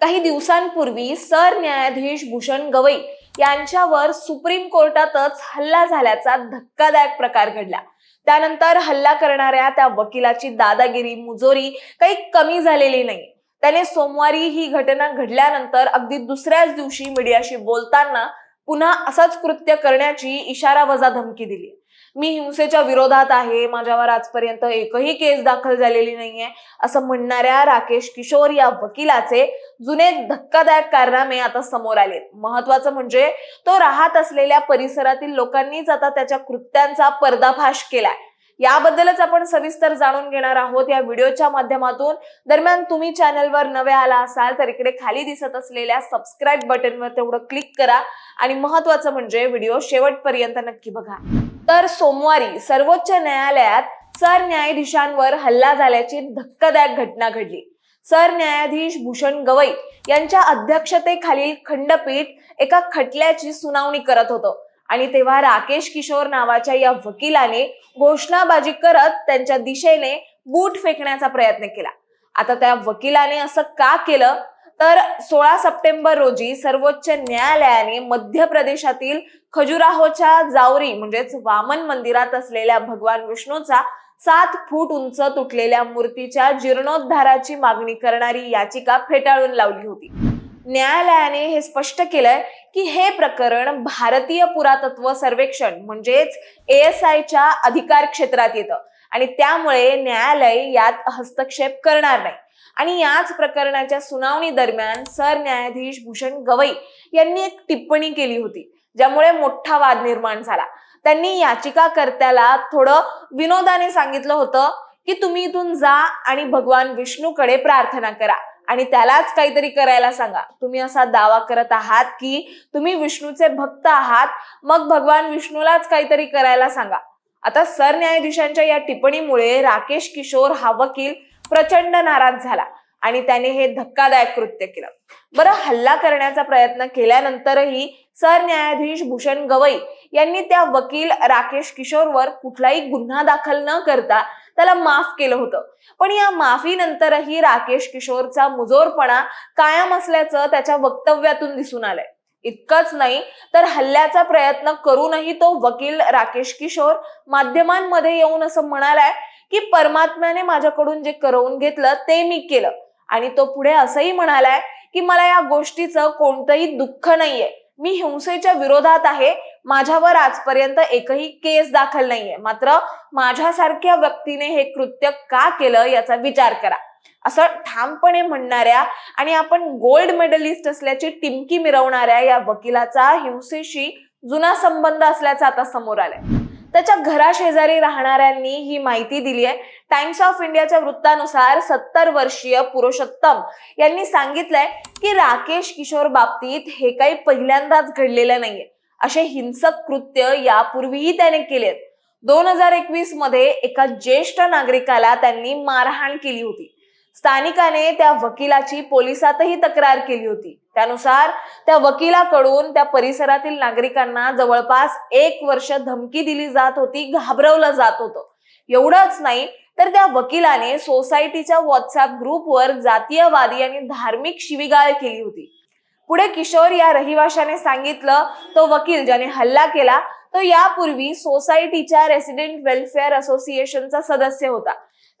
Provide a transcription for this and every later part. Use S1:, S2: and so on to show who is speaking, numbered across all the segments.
S1: काही दिवसांपूर्वी सरन्यायाधीश भूषण गवई यांच्यावर सुप्रीम कोर्टातच हल्ला झाल्याचा धक्कादायक प्रकार घडला. त्यानंतर हल्ला करणाऱ्या त्या वकिलाची दादागिरी मुजोरी काही कमी झालेली नाही. त्याने सोमवारी ही घटना घडल्यानंतर अगदी दुसऱ्याच दिवशी मीडियाशी बोलताना पुन्हा असंच कृत्य करण्याची इशारा वजा धमकी दिली. मी हिंसेच्या विरोधात आहे माझ्यावर आजपर्यंत एकही केस दाखल झालेली नाहीये असं म्हणणाऱ्या राकेश किशोर या वकिलाचे जुने धक्कादायक कारनामे आता समोर आले महत्वाचं म्हणजे तो राहत असलेल्या परिसरातील लोकांनीच आता त्याच्या कृत्यांचा पर्दाफाश केलाय. याबद्दलच आपण सविस्तर जाणून घेणार आहोत. या व्हिडिओच्या माध्यमातून दरम्यान तुम्ही चॅनलवर नवे आला असाल तर इकडे खाली दिसत असलेल्या सबस्क्राईब बटनवर तेवढं क्लिक करा आणि महत्वाचं म्हणजे व्हिडिओ शेवटपर्यंत नक्की बघा. तर सोमवारी सर्वोच्च न्यायालयात सरन्यायाधीशांवर हल्ला झाल्याची धक्कादायक घटना घडली. सरन्यायाधीश भूषण गवई यांच्या अध्यक्षतेखालील खंडपीठ एका खटल्याची सुनावणी करत होतं आणि तेव्हा राकेश किशोर नावाच्या या वकिलाने घोषणाबाजी करत त्यांच्या दिशेने बूट फेकण्याचा प्रयत्न केला. आता त्या वकिलाने असं का केलं? तर सोळा सप्टेंबर रोजी सर्वोच्च न्यायालयाने मध्य प्रदेशातील खजुराहोच्या जावरी म्हणजेच वामन मंदिरात असलेल्या भगवान विष्णूचा सात फूट उंच तुटलेल्या मूर्तीच्या जीर्णोद्धाराची मागणी करणारी याचिका फेटाळून लावली होती. न्यायालयाने हे स्पष्ट केलंय की हे प्रकरण भारतीय पुरातत्व सर्वेक्षण म्हणजेच एएसआयच्या अधिकार क्षेत्रात येतं. आणि त्यामुळे न्यायालय यात हस्तक्षेप करणार नाही. आणि याच प्रकरणाच्या सुनावणी दरम्यान सरन्यायाधीश भूषण गवई यांनी एक टिप्पणी केली होती ज्यामुळे मोठा वाद निर्माण झाला. त्यांनी याचिकाकर्त्याला थोडं विनोदाने सांगितलं होतं की तुम्ही इथून जा आणि भगवान विष्णूकडे प्रार्थना करा आणि त्यालाच काहीतरी करायला सांगा. तुम्ही असा दावा करत आहात की तुम्ही विष्णूचे भक्त आहात मग भगवान विष्णूलाच काहीतरी करायला सांगा. आता सरन्यायाधीशांच्या या टिप्पणीमुळे राकेश किशोर हा वकील प्रचंड नाराज झाला आणि त्याने हे धक्कादायक कृत्य केलं. बरं हल्ला करण्याचा प्रयत्न केल्यानंतरही सरन्यायाधीश भूषण गवई यांनी त्या वकील राकेश किशोरवर कुठलाही गुन्हा दाखल न करता त्याला माफ केलं होतं. पण या माफीनंतरही राकेश किशोरचा मुजोरपणा कायम असल्याचं त्याच्या वक्तव्यातून दिसून आलंय. इतकंच नाही तर हल्ल्याचा प्रयत्न करूनही तो वकील राकेश किशोर माध्यमांमध्ये येऊन असं म्हणालाय की परमात्म्याने माझ्याकडून जे करवून घेतलं ते मी केलं. आणि तो पुढे असंही म्हणालाय की मला या गोष्टीचं कोणतंही दुःख नाहीये. मी हिंसेच्या विरोधात आहे. माझ्यावर आजपर्यंत एकही केस दाखल नाहीये. मात्र माझ्यासारख्या व्यक्तीने हे कृत्य का केलं याचा विचार करा. असं ठामपणे म्हणणाऱ्या आणि आपण गोल्ड मेडलिस्ट असल्याची टिमकी मिरवणाऱ्या या वकिलाचा हिंसेशी जुना संबंध असल्याचं आता समोर आलंय. त्याच्या घराशेजारी राहणाऱ्यांनी ही माहिती दिली आहे. टाइम्स ऑफ इंडियाच्या वृत्तानुसार सत्तर वर्षीय पुरुषोत्तम यांनी सांगितलंय की राकेश किशोर बाबतीत हे काही पहिल्यांदाच घडलेलं नाहीये. असे हिंसक कृत्य यापूर्वीही त्याने केलेत. दोन हजार एकवीसमध्ये एका ज्येष्ठ नागरिकाला त्यांनी मारहाण केली होती. स्थानिकाने त्या वकिलाची पोलिसातही तक्रार केली होती. त्यानुसार त्या वकिलाकडून त्या परिसरातील नागरिकांना जवळपास एक वर्ष धमकी दिली जात होती घाबरवलं जात होतं. एवढंच नाही तर त्या वकिलाने सोसायटीच्या व्हॉट्सअप ग्रुपवर जातीयवादी आणि धार्मिक शिविगाळ केली होती. पुढे किशोर या रहिवाशाने सांगितलं तो वकील ज्याने हल्ला केला तो यापूर्वी सोसायटीच्या रेसिडेंट वेलफेअर असोसिएशनचा सदस्य होता.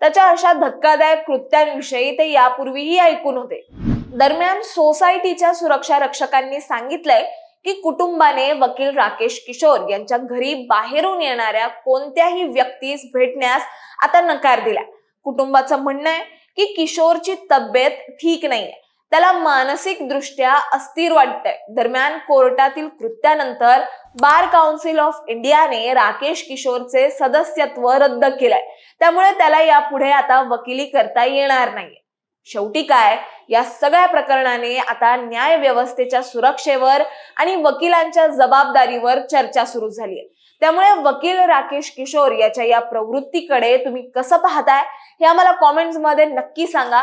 S1: त्याच्या अशा धक्कादायक कृत्यांविषयी ते यापूर्वीही ऐकून होते. दरम्यान सोसायटीच्या सुरक्षा रक्षकांनी सांगितलंय की कुटुंबाने वकील राकेश किशोर यांच्या घरी बाहेरून येणाऱ्या कोणत्याही व्यक्तीस भेटण्यास आता नकार दिला कुटुंबाचं म्हणणं आहे की किशोरची तब्येत ठीक नाहीये. त्याला मानसिक दृष्ट्या अस्थिर वाटतंय. दरम्यान कोर्टातील कृत्यानंतर बार काउन्सिल ऑफ इंडियाने राकेश किशोरचे सदस्यत्व रद्द केलंय. त्यामुळे त्याला यापुढे आता वकिली करता येणार नाहीये. शेवटी काय? या सगळ्या प्रकरणाने आता न्याय व्यवस्थेच्या सुरक्षेवर आणि वकिलांच्या जबाबदारीवर चर्चा सुरू झाली आहे त्यामुळे वकील राकेश किशोर याच्या या प्रवृत्तीकडे तुम्ही कसं पाहताय? हे आम्हाला कॉमेंट्समध्ये नक्की सांगा.